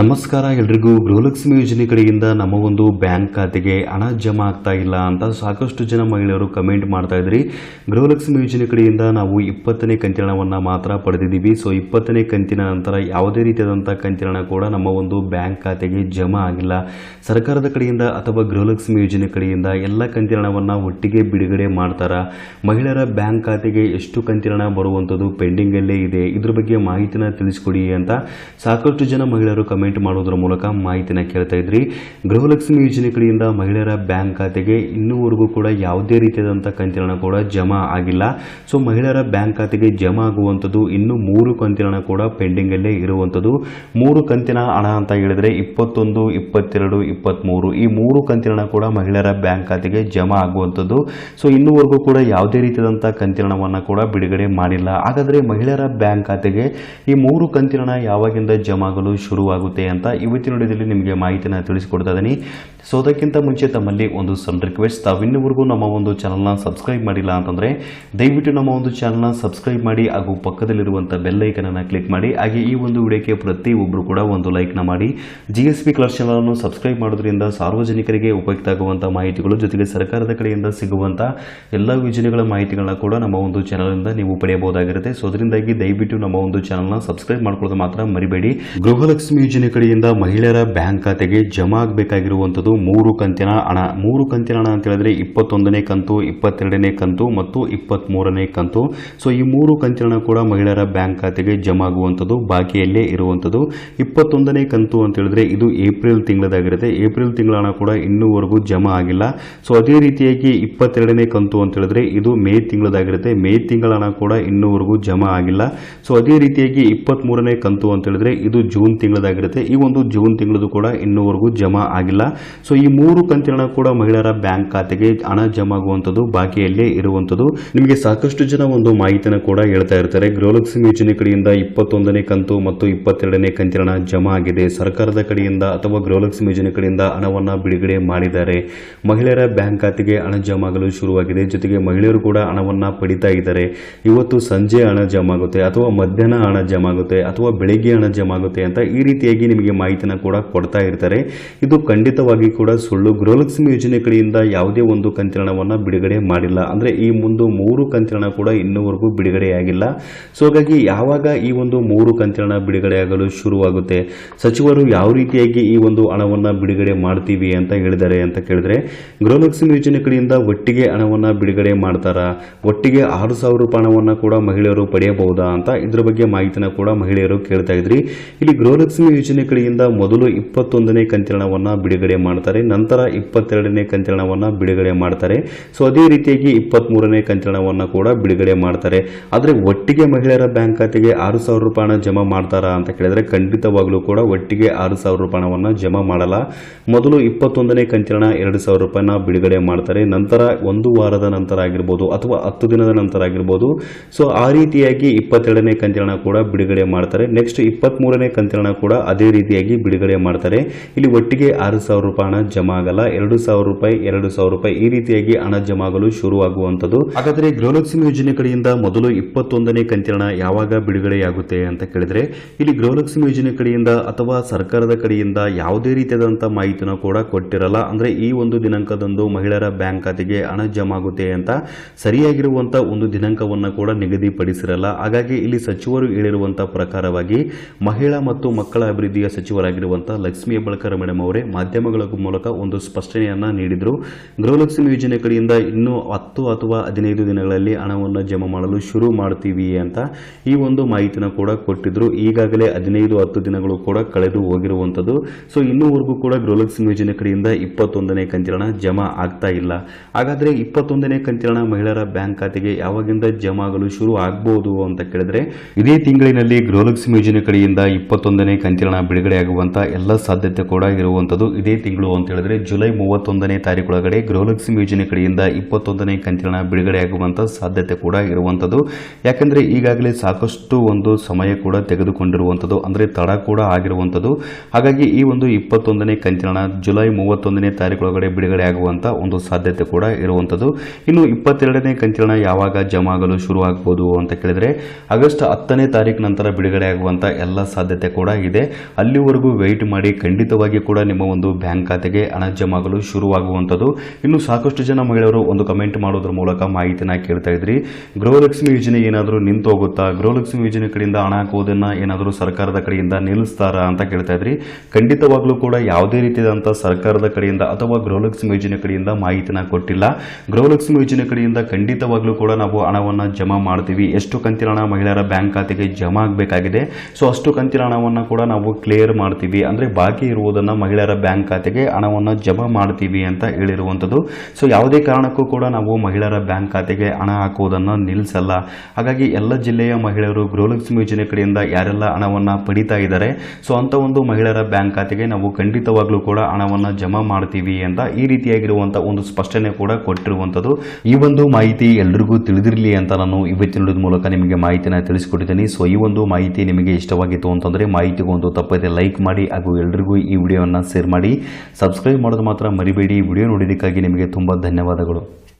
ನಮಸ್ಕಾರ ಎಲ್ರಿಗೂ. ಗೃಹಲಕ್ಷ್ಮಿ ಯೋಜನೆ ಕಡೆಯಿಂದ ನಮ್ಮ ಒಂದು ಬ್ಯಾಂಕ್ ಖಾತೆಗೆ ಹಣ ಜಮಾ ಆಗ್ತಾ ಇಲ್ಲ ಅಂತ ಸಾಕಷ್ಟು ಜನ ಮಹಿಳೆಯರು ಕಮೆಂಟ್ ಮಾಡ್ತಾ ಇದ್ರಿ. ಗೃಹಲಕ್ಷ್ಮಿ ಯೋಜನೆ ಕಡೆಯಿಂದ ನಾವು ಇಪ್ಪತ್ತನೇ ಕಂತಿನ ಮಾತ್ರ ಪಡೆದಿದ್ದೀವಿ. ಸೊ ಇಪ್ಪತ್ತನೇ ಕಂತಿನ ನಂತರ ಯಾವುದೇ ರೀತಿಯಾದಂಥ ಕಂತಿನ ಕೂಡ ನಮ್ಮ ಒಂದು ಬ್ಯಾಂಕ್ ಖಾತೆಗೆ ಜಮಾ ಆಗಿಲ್ಲ. ಸರ್ಕಾರದ ಕಡೆಯಿಂದ ಅಥವಾ ಗೃಹಲಕ್ಷ್ಮಿ ಯೋಜನೆ ಕಡೆಯಿಂದ ಎಲ್ಲ ಕಂತಿನ ಒಟ್ಟಿಗೆ ಬಿಡುಗಡೆ ಮಾಡ್ತಾರ. ಮಹಿಳೆಯರ ಬ್ಯಾಂಕ್ ಖಾತೆಗೆ ಎಷ್ಟು ಕಂತಿನ ಹಣ ಬರುವಂಥದ್ದು ಪೆಂಡಿಂಗಲ್ಲೇ ಇದೆ. ಇದ್ರ ಬಗ್ಗೆ ಮಾಹಿತಿನ ತಿಳಿಸ್ಕೊಡಿ ಅಂತ ಸಾಕಷ್ಟು ಜನ ಮಹಿಳೆಯರು ಕಮೆಂಟ್ ಮಾಡೋದ್ರ ಮೂಲಕ ಮಾಹಿತಿನ ಕೇಳ್ತಾ ಇದ್ರಿ. ಗೃಹಲಕ್ಷ್ಮಿ ಯೋಜನೆ ಕಡೆಯಿಂದ ಮಹಿಳೆಯರ ಬ್ಯಾಂಕ್ ಖಾತೆಗೆ ಇನ್ನೂವರೆಗೂ ಕೂಡ ಯಾವುದೇ ರೀತಿಯಾದಂಥ ಕಂತಿನ ಕೂಡ ಜಮಾ ಆಗಿಲ್ಲ. ಸೊ ಮಹಿಳೆಯರ ಬ್ಯಾಂಕ್ ಖಾತೆಗೆ ಜಮಾ ಆಗುವಂಥದ್ದು ಇನ್ನು ಮೂರು ಕಂತಿನ ಕೂಡ ಪೆಂಡಿಂಗಲ್ಲೇ ಇರುವಂಥದ್ದು. ಮೂರು ಕಂತಿನ ಹಣ ಅಂತ ಹೇಳಿದ್ರೆ ಇಪ್ಪತ್ತೊಂದು, ಇಪ್ಪತ್ತೆರಡು ಇಪ್ಪತ್ತ್ಮೂರು ಈ ಮೂರು ಕಂತಿನ ಕೂಡ ಮಹಿಳೆಯರ ಬ್ಯಾಂಕ್ ಖಾತೆಗೆ ಜಮಾ ಆಗುವಂಥದ್ದು. ಸೊ ಇನ್ನೂವರೆಗೂ ಕೂಡ ಯಾವುದೇ ರೀತಿಯಾದಂಥ ಕಂತಿನವನ್ನು ಕೂಡ ಬಿಡುಗಡೆ ಮಾಡಿಲ್ಲ. ಹಾಗಾದರೆ ಮಹಿಳೆಯರ ಬ್ಯಾಂಕ್ ಖಾತೆಗೆ ಈ ಮೂರು ಕಂತಿನ ಯಾವಾಗಿಂದ ಜಮಾ ಆಗಲು ಶುರುವಾಗುತ್ತೆ ಅಂತ ಇವತ್ತಿನ ವಿಡಿಯೋದಲ್ಲಿ ನಿಮಗೆ ಮಾಹಿತಿನ ತಿಳಿಸಿಕೊಡ್ತಾ ಇದ್ದೀನಿ. ಸೊ ಅದಕ್ಕಿಂತ ಮುಂಚೆ ತಮ್ಮಲ್ಲಿ ಒಂದು ಸಣ್ಣ ರಿಕ್ವೆಸ್ಟ್ ತಾವಿನ್ನವರೆಗೂ ನಮ್ಮ ಒಂದು ಚಾನಲ್ನ ಸಬ್ಸ್ಕ್ರೈಬ್ ಮಾಡಿಲ್ಲ ಅಂತಂದರೆ ದಯವಿಟ್ಟು ನಮ್ಮ ಒಂದು ಚಾನಲ್ನ ಸಬ್ಸ್ಕ್ರೈಬ್ ಮಾಡಿ ಹಾಗೂ ಪಕ್ಕದಲ್ಲಿರುವಂಥ ಬೆಲ್ ಐಕನನ್ನು ಕ್ಲಿಕ್ ಮಾಡಿ. ಹಾಗೆ ಈ ಒಂದು ವಿಡಿಯೋಕ್ಕೆ ಪ್ರತಿಯೊಬ್ಬರು ಕೂಡ ಒಂದು ಲೈಕ್ನ ಮಾಡಿ. ಜಿ ಎಸ್ ಪಿ ಕ್ಲಾಸ್ ಚಾನಲನ್ನು ಸಬ್ಸ್ಕ್ರೈಬ್ ಮಾಡೋದ್ರಿಂದ ಸಾರ್ವಜನಿಕರಿಗೆ ಉಪಯುಕ್ತ ಆಗುವಂಥ ಮಾಹಿತಿಗಳು ಜೊತೆಗೆ ಸರ್ಕಾರದ ಕಡೆಯಿಂದ ಸಿಗುವಂಥ ಎಲ್ಲ ಯೋಜನೆಗಳ ಮಾಹಿತಿಗಳನ್ನ ಕೂಡ ನಮ್ಮ ಒಂದು ಚಾನಲಿಂದ ನೀವು ಪಡೆಯಬಹುದಾಗಿರುತ್ತೆ. ಸೊ ಅದರಿಂದಾಗಿ ದಯವಿಟ್ಟು ನಮ್ಮ ಒಂದು ಚಾನಲ್ನ ಸಬ್ಸ್ಕ್ರೈಬ್ ಮಾಡ್ಕೊಳ್ಳೋದು ಮಾತ್ರ ಮರಿಬೇಡಿ. ಗೃಹಲಕ್ಷ್ಮಿ ಯೋಜನೆ ಕಡೆಯಿಂದ ಮಹಿಳೆಯರ ಬ್ಯಾಂಕ್ ಖಾತೆಗೆ ಜಮಾ ಆಗಬೇಕಾಗಿರುವಂಥದ್ದು ಮೂರು ಕಂತಿನ ಹಣ. ಮೂರು ಕಂತಿನ ಹಣ ಅಂತ ಹೇಳಿದ್ರೆ ಇಪ್ಪತ್ತೊಂದನೇ ಕಂತು, ಇಪ್ಪತ್ತೆರಡನೇ ಕಂತು ಮತ್ತು ಇಪ್ಪತ್ತ್ಮೂರನೇ ಕಂತು. ಸೊ ಈ ಮೂರು ಕಂತಿನ ಹಣ ಕೂಡ ಮಹಿಳೆಯರ ಬ್ಯಾಂಕ್ ಖಾತೆಗೆ ಜಮಾ ಆಗುವಂಥದ್ದು, ಬಾಕಿಯಲ್ಲೇ ಇರುವಂಥದ್ದು. ಇಪ್ಪತ್ತೊಂದನೇ ಕಂತು ಅಂತ ಹೇಳಿದ್ರೆ ಇದು ಏಪ್ರಿಲ್ ತಿಂಗಳದಾಗಿರುತ್ತೆ. ಏಪ್ರಿಲ್ ತಿಂಗಳ ಹಣ ಕೂಡ ಇನ್ನೂವರೆಗೂ ಜಮಾ ಆಗಿಲ್ಲ. ಸೊ ಅದೇ ರೀತಿಯಾಗಿ ಇಪ್ಪತ್ತೆರಡನೇ ಕಂತು ಅಂತ ಹೇಳಿದ್ರೆ ಇದು ಮೇ ತಿಂಗಳದಾಗಿರುತ್ತೆ. ಮೇ ತಿಂಗಳ ಹಣ ಕೂಡ ಇನ್ನೂವರೆಗೂ ಜಮಾ ಆಗಿಲ್ಲ. ಸೊ ಅದೇ ರೀತಿಯಾಗಿ ಇಪ್ಪತ್ತ್ಮೂರನೇ ಕಂತು ಅಂತ ಹೇಳಿದ್ರೆ ಇದು ಜೂನ್ ತಿಂಗಳದಾಗಿರುತ್ತೆ. ಈ ಒಂದು ಜೂನ್ ತಿಂಗಳದು ಕೂಡ ಇನ್ನೂವರೆಗೂ ಜಮಾ ಆಗಿಲ್ಲ. ಸೊ ಈ ಮೂರು ಕಂತಿನ ಕೂಡ ಮಹಿಳೆಯರ ಬ್ಯಾಂಕ್ ಖಾತೆಗೆ ಹಣ ಜಮಾ ಆಗುವಂಥದ್ದು ಬಾಕಿಯಲ್ಲೇ ಇರುವಂಥದ್ದು. ನಿಮಗೆ ಸಾಕಷ್ಟು ಜನ ಒಂದು ಮಾಹಿತಿನ ಕೂಡ ಹೇಳ್ತಾ ಇರ್ತಾರೆ. ಗೃಹಲಕ್ಷ್ಮಿ ಯೋಜನೆ ಕಡೆಯಿಂದ ಇಪ್ಪತ್ತೊಂದನೇ ಕಂತು ಮತ್ತು ಇಪ್ಪತ್ತೆರಡನೇ ಕಂತಿನ ಜಮಾ ಆಗಿದೆ. ಸರ್ಕಾರದ ಕಡೆಯಿಂದ ಅಥವಾ ಗೃಹಲಕ್ಷ್ಮಿ ಯೋಜನೆ ಕಡೆಯಿಂದ ಹಣವನ್ನ ಬಿಡುಗಡೆ ಮಾಡಿದ್ದಾರೆ. ಮಹಿಳೆಯರ ಬ್ಯಾಂಕ್ ಖಾತೆಗೆ ಹಣ ಜಮಾ ಆಗಲು ಶುರುವಾಗಿದೆ. ಜೊತೆಗೆ ಮಹಿಳೆಯರು ಕೂಡ ಹಣವನ್ನ ಪಡಿತಾ ಇದ್ದಾರೆ. ಇವತ್ತು ಸಂಜೆ ಹಣ ಜಮಾ ಆಗುತ್ತೆ ಅಥವಾ ಮಧ್ಯಾಹ್ನ ಹಣ ಜಮಾ ಆಗುತ್ತೆ ಅಥವಾ ಬೆಳಿಗ್ಗೆ ಹಣ ಜಮಾ ಆಗುತ್ತೆ ಅಂತ ಈ ರೀತಿಯಾಗಿ ನಿಮಗೆ ಮಾಹಿತಿನ ಕೂಡ ಕೊಡ್ತಾ ಇರ್ತಾರೆ. ಇದು ಖಂಡಿತವಾಗಿ ಕೂಡ ಸುಳ್ಳು. ಗೃಹಲಕ್ಷ್ಮಿ ಯೋಜನೆ ಕಡೆಯಿಂದ ಯಾವುದೇ ಒಂದು ಕಂತಿರಣವನ್ನು ಬಿಡುಗಡೆ ಮಾಡಿಲ್ಲ. ಅಂದ್ರೆ ಈ ಮುಂದೆ ಮೂರು ಕಂತಿರಣ ಕೂಡ ಇನ್ನೂವರೆಗೂ ಬಿಡುಗಡೆಯಾಗಿಲ್ಲ. ಸೊ ಹಾಗಾಗಿ ಯಾವಾಗ ಈ ಒಂದು ಮೂರು ಕಂತಿರಣ ಬಿಡುಗಡೆಯಾಗಲು ಶುರುವಾಗುತ್ತೆ? ಸಚಿವರು ಯಾವ ರೀತಿಯಾಗಿ ಈ ಒಂದು ಹಣವನ್ನ ಬಿಡುಗಡೆ ಮಾಡ್ತೀವಿ ಅಂತ ಹೇಳಿದ್ದಾರೆ ಅಂತ ಕೇಳಿದ್ರೆ, ಗೃಹಲಕ್ಷ್ಮಿ ಯೋಜನೆ ಕಡೆಯಿಂದ ಒಟ್ಟಿಗೆ ಹಣವನ್ನ ಬಿಡುಗಡೆ ಮಾಡ್ತಾರ? ಒಟ್ಟಿಗೆ ಆರು ಸಾವಿರ ರೂಪಾಯಿ ಹಣವನ್ನ ಕೂಡ ಮಹಿಳೆಯರು ಪಡೆಯಬಹುದಾ ಅಂತ ಇದರ ಬಗ್ಗೆ ಮಾಹಿತಿನ ಕೂಡ ಮಹಿಳೆಯರು ಕೇಳ್ತಾ ಇದ್ರಿ. ಇಲ್ಲಿ ಗೃಹಲಕ್ಷ್ಮಿ ಯೋಜನೆ ಕಡೆಯಿಂದ ಮೊದಲು ಇಪ್ಪತ್ತೊಂದನೇ ಕಂತಿರಣವನ್ನು ಬಿಡುಗಡೆ ಮಾಡ್ತಾರೆ, ನಂತರ ಇಪ್ಪತ್ತೆರಡನೇ ಕಂತಿರಣವನ್ನು ಬಿಡುಗಡೆ ಮಾಡ್ತಾರೆ. ಸೊ ಅದೇ ರೀತಿಯಾಗಿ ಇಪ್ಪತ್ತ್ ಮೂರನೇ ಕಂತಿನ ಕೂಡ ಬಿಡುಗಡೆ ಮಾಡ್ತಾರೆ. ಆದರೆ ಒಟ್ಟಿಗೆ ಮಹಿಳೆಯರ ಬ್ಯಾಂಕ್ ಖಾತೆಗೆ ಆರು ಸಾವಿರ ರೂಪಾಯಿ ಜಮಾ ಮಾಡ್ತಾರಾ ಅಂತ ಕೇಳಿದರೆ ಖಂಡಿತವಾಗಲೂ ಕೂಡ ಒಟ್ಟಿಗೆ ಆರು ಸಾವಿರ ರೂಪಾಯಿ ಹಣವನ್ನ ಜಮಾ ಮಾಡಲ್ಲ. ಮೊದಲು ಇಪ್ಪತ್ತೊಂದನೇ ಕಂತಿರಣ ಎರಡು ಸಾವಿರ ರೂಪಾಯಿನ ಬಿಡುಗಡೆ ಮಾಡ್ತಾರೆ. ನಂತರ ಒಂದು ವಾರದ ನಂತರ ಆಗಿರ್ಬೋದು ಅಥವಾ ಹತ್ತು ದಿನದ ನಂತರ ಆಗಿರ್ಬೋದು. ಸೊ ಆ ರೀತಿಯಾಗಿ ಇಪ್ಪತ್ತೆರಡನೇ ಕಂತಿರಣ ಕೂಡ ಬಿಡುಗಡೆ ಮಾಡ್ತಾರೆ. ನೆಕ್ಸ್ಟ್ ಇಪ್ಪತ್ತ್ ಮೂರನೇ ಕಂತಿನ ಕೂಡ ಅದೇ ರೀತಿಯಾಗಿ ಬಿಡುಗಡೆ ಮಾಡ್ತಾರೆ. ಇಲ್ಲಿ ಒಟ್ಟಿಗೆ ಆರು ಸಾವಿರ ರೂಪಾಯಿ ಹಣ ಜಮಾ ಆಗಲ್ಲ. ಎರಡು ಸಾವಿರ ರೂಪಾಯಿ, ಎರಡು ಸಾವಿರ ರೂಪಾಯಿ ಈ ರೀತಿಯಾಗಿ ಹಣ ಜಮಾಗಲು ಶುರುವಾಗುವಂಥದ್ದು ಹಾಗಾದ್ರೆ ಗೃಹಲಕ್ಷ್ಮಿ ಯೋಜನೆ ಕಡೆಯಿಂದ ಮೊದಲು ಇಪ್ಪತ್ತೊಂದನೇ ಕಂತಿನ ಯಾವಾಗ ಬಿಡುಗಡೆಯಾಗುತ್ತೆ ಅಂತ ಕೇಳಿದ್ರೆ, ಇಲ್ಲಿ ಗೃಹಲಕ್ಷ್ಮಿ ಯೋಜನೆ ಕಡೆಯಿಂದ ಅಥವಾ ಸರ್ಕಾರದ ಕಡೆಯಿಂದ ಯಾವುದೇ ರೀತಿಯಾದಂತಹ ಮಾಹಿತಿನ ಕೂಡ ಕೊಟ್ಟಿರಲ್ಲ. ಅಂದ್ರೆ ಈ ಒಂದು ದಿನಾಂಕದಂದು ಮಹಿಳೆಯರ ಬ್ಯಾಂಕ್ ಖಾತೆಗೆ ಹಣ ಜಮಾ ಆಗುತ್ತೆ ಅಂತ ಸರಿಯಾಗಿರುವಂತಹ ಒಂದು ದಿನಾಂಕವನ್ನ ಕೂಡ ನಿಗದಿಪಡಿಸಿರಲ್ಲ. ಹಾಗಾಗಿ ಇಲ್ಲಿ ಸಚಿವರು ಹೇಳಿರುವಂತಹ ಪ್ರಕಾರವಾಗಿ ಮಹಿಳಾ ಮತ್ತು ಮಕ್ಕಳ ಅಭಿವೃದ್ಧಿಯ ಸಚಿವರಾಗಿರುವಂತಹ ಲಕ್ಷ್ಮೀ ಹೆಬ್ಬಳ್ಕರ್ ಮೇಡಮ್ ಅವರೇ ಮಾಧ್ಯಮಗಳ ಮೂಲಕ ಒಂದು ಸ್ಪಷ್ಟನೆಯನ್ನ ನೀಡಿದ್ರು. ಗೃಹಲಕ್ಷ್ಮಿ ಯೋಜನೆ ಕಡೆಯಿಂದ ಇನ್ನೂ ಹತ್ತು ಅಥವಾ ಹದಿನೈದು ದಿನಗಳಲ್ಲಿ ಹಣವನ್ನು ಜಮಾ ಮಾಡಲು ಶುರು ಮಾಡ್ತೀವಿ ಅಂತ ಈ ಒಂದು ಮಾಹಿತಿನ ಕೂಡ ಕೊಟ್ಟಿದ್ರು. ಈಗಾಗಲೇ ಹದಿನೈದು, ಹತ್ತು ದಿನಗಳು ಕೂಡ ಕಳೆದು ಹೋಗಿರುವಂಥದ್ದು ಸೊ ಇನ್ನೂವರೆಗೂ ಕೂಡ ಗೃಹಲಕ್ಷ್ಮಿ ಯೋಜನೆ ಕಡೆಯಿಂದ ಇಪ್ಪತ್ತೊಂದನೇ ಕಂತಿನ ಜಮಾ ಆಗ್ತಾ ಇಲ್ಲ. ಹಾಗಾದ್ರೆ ಇಪ್ಪತ್ತೊಂದನೇ ಕಂತಿನ ಹಣ ಮಹಿಳೆಯರ ಬ್ಯಾಂಕ್ ಖಾತೆಗೆ ಯಾವಾಗಿಂದ ಜಮಾ ಆಗಲು ಶುರು ಆಗಬಹುದು ಅಂತ ಕೇಳಿದ್ರೆ, ಇದೇ ತಿಂಗಳಿನಲ್ಲಿ ಗೃಹಲಕ್ಷ್ಮಿ ಯೋಜನೆ ಕಡೆಯಿಂದ ಇಪ್ಪತ್ತೊಂದನೇ ಕಂತಿನ ಹಣ ಬಿಡುಗಡೆಯಾಗುವಂತ ಎಲ್ಲ ಸಾಧ್ಯತೆ ಕೂಡ ಇರುವಂತದ್ದು ಇದೇ ತಿಂಗಳು ಅಂತ ಹೇಳಿದ್ರೆ ಜುಲೈ ಮೂವತ್ತೊಂದನೇ ತಾರೀಕೊಳಗಡೆ ಗೃಹಲಕ್ಷ್ಮಿ ಯೋಜನೆ ಕಡೆಯಿಂದ ಇಪ್ಪತ್ತೊಂದನೇ ಕಂತಿನ ಬಿಡುಗಡೆ ಬಿಡುಗಡೆಯಾಗುವಂತ ಸಾಧ್ಯತೆ ಕೂಡ ಇರುವಂತದ್ದು. ಯಾಕಂದ್ರೆ ಈಗಾಗಲೇ ಸಾಕಷ್ಟು ಒಂದು ಸಮಯ ಕೂಡ ತೆಗೆದುಕೊಂಡಿರುವಂಥದ್ದು ಅಂದ್ರೆ ತಡ ಕೂಡ ಆಗಿರುವಂಥದ್ದು ಹಾಗಾಗಿ ಈ ಒಂದು ಇಪ್ಪತ್ತೊಂದನೇ ಕಂತಿನ ಜುಲೈ ಮೂವತ್ತೊಂದನೇ ತಾರೀಕೊಳಗಡೆ ಬಿಡುಗಡೆ ಆಗುವಂತ ಒಂದು ಸಾಧ್ಯತೆ ಕೂಡ ಇರುವಂಥದ್ದು ಇನ್ನು ಇಪ್ಪತ್ತೆರಡನೇ ಕಂತಿನ ಯಾವಾಗ ಜಮಾ ಆಗಲು ಶುರು ಆಗ್ಬೋದು ಅಂತ ಕೇಳಿದ್ರೆ ಆಗಸ್ಟ್ ಹತ್ತನೇ ತಾರೀಕು ನಂತರ ಬಿಡುಗಡೆ ಆಗುವಂತ ಎಲ್ಲ ಸಾಧ್ಯತೆ ಕೂಡ ಇದೆ. ಅಲ್ಲಿವರೆಗೂ ವೆಯ್ಟ್ ಮಾಡಿ ಖಂಡಿತವಾಗಿ ಕೂಡ ನಿಮ್ಮ ಒಂದು ಬ್ಯಾಂಕ್ ಖಾತೆಗೆ ಹಣ ಜಮಾಗಲು ಶುರುವಾಗುವಂಥದ್ದು. ಇನ್ನು ಸಾಕಷ್ಟು ಜನ ಮಹಿಳೆಯರು ಒಂದು ಕಮೆಂಟ್ ಮಾಡೋದ್ರ ಮೂಲಕ ಮಾಹಿತಿನ ಕೇಳ್ತಾ ಇದ್ರಿ. ಗೃಹಲಕ್ಷ್ಮಿ ಯೋಜನೆ ಏನಾದರೂ ನಿಂತು ಹೋಗುತ್ತಾ? ಗೃಹಲಕ್ಷ್ಮಿ ಯೋಜನೆ ಕಡೆಯಿಂದ ಹಣ ಹಾಕುವುದನ್ನು ಏನಾದರೂ ಸರ್ಕಾರದ ಕಡೆಯಿಂದ ನಿಲ್ಲಿಸ್ತಾರಾ ಅಂತ ಕೇಳ್ತಾ ಇದ್ರಿ. ಖಂಡಿತವಾಗ್ಲೂ ಕೂಡ ಯಾವುದೇ ರೀತಿಯಾದಂಥ ಸರ್ಕಾರದ ಕಡೆಯಿಂದ ಅಥವಾ ಗೃಹಲಕ್ಷ್ಮಿ ಯೋಜನೆ ಕಡೆಯಿಂದ ಮಾಹಿತಿನ ಕೊಟ್ಟಿಲ್ಲ. ಗೃಹಲಕ್ಷ್ಮಿ ಯೋಜನೆ ಕಡೆಯಿಂದ ಖಂಡಿತವಾಗ್ಲೂ ಕೂಡ ನಾವು ಹಣವನ್ನು ಜಮಾ ಮಾಡ್ತೀವಿ. ಎಷ್ಟು ಕಂತಿನ ಹಣ ಮಹಿಳೆಯರ ಬ್ಯಾಂಕ್ ಖಾತೆಗೆ ಜಮಾ ಆಗಬೇಕಾಗಿದೆ. ಸೊ ಅಷ್ಟು ಕಂತಿನ ಹಣವನ್ನು ಕೂಡ ನಾವು ಕ್ಲಿಯರ್ ಮಾಡ್ತೀವಿ. ಅಂದರೆ ಬಾಕಿ ಇರುವುದನ್ನು ಮಹಿಳೆಯರ ಬ್ಯಾಂಕ್ ಖಾತೆಗೆ ಹಣವನ್ನು ಜಮಾ ಮಾಡ್ತೀವಿ ಅಂತ ಹೇಳಿರುವಂಥದ್ದು. ಸೊ ಯಾವುದೇ ಕಾರಣಕ್ಕೂ ಕೂಡ ನಾವು ಮಹಿಳೆಯರ ಬ್ಯಾಂಕ್ ಖಾತೆಗೆ ಹಣ ಹಾಕುವುದನ್ನು ನಿಲ್ಲಿಸಲ್ಲ ಹಾಗಾಗಿ ಎಲ್ಲ ಜಿಲ್ಲೆಯ ಮಹಿಳೆಯರು, ಗೃಹಲಕ್ಷ್ಮಿ ಯೋಜನೆ ಕಡೆಯಿಂದ ಯಾರೆಲ್ಲ ಹಣವನ್ನು ಪಡಿತಾ ಇದ್ದಾರೆ ಸೊ ಅಂಥ ಒಂದು ಮಹಿಳೆಯರ ಬ್ಯಾಂಕ್ ಖಾತೆಗೆ ನಾವು ಖಂಡಿತವಾಗ್ಲೂ ಕೂಡ ಹಣವನ್ನು ಜಮಾ ಮಾಡ್ತೀವಿ ಅಂತ ಈ ರೀತಿಯಾಗಿರುವಂಥ ಒಂದು ಸ್ಪಷ್ಟನೆ ಕೂಡ ಕೊಟ್ಟಿರುವಂಥದ್ದು. ಈ ಒಂದು ಮಾಹಿತಿ ಎಲ್ರಿಗೂ ತಿಳಿದಿರಲಿ ಅಂತ ನಾನು ಇವತ್ತಿನ ಮೂಲಕ ನಿಮಗೆ ಮಾಹಿತಿನ ತಿಳಿಸಿಕೊಟ್ಟಿದ್ದೀನಿ. ಸೊ ಈ ಒಂದು ಮಾಹಿತಿ ನಿಮಗೆ ಇಷ್ಟವಾಗಿತ್ತು ಅಂತಂದರೆ ಮಾಹಿತಿಗೊಂದು ತಪ್ಪದೆ ಲೈಕ್ ಮಾಡಿ ಹಾಗೂ ಎಲ್ರಿಗೂ ಈ ವಿಡಿಯೋವನ್ನು ಶೇರ್ ಮಾಡಿ. ಸಬ್ಸ್ಕ್ರೈಬ್ ಮಾಡೋದು ಮಾತ್ರ ಮರಿಬೇಡಿ. ವಿಡಿಯೋ ನೋಡಿದ್ದಕ್ಕಾಗಿ ನಿಮಗೆ ತುಂಬ ಧನ್ಯವಾದಗಳು.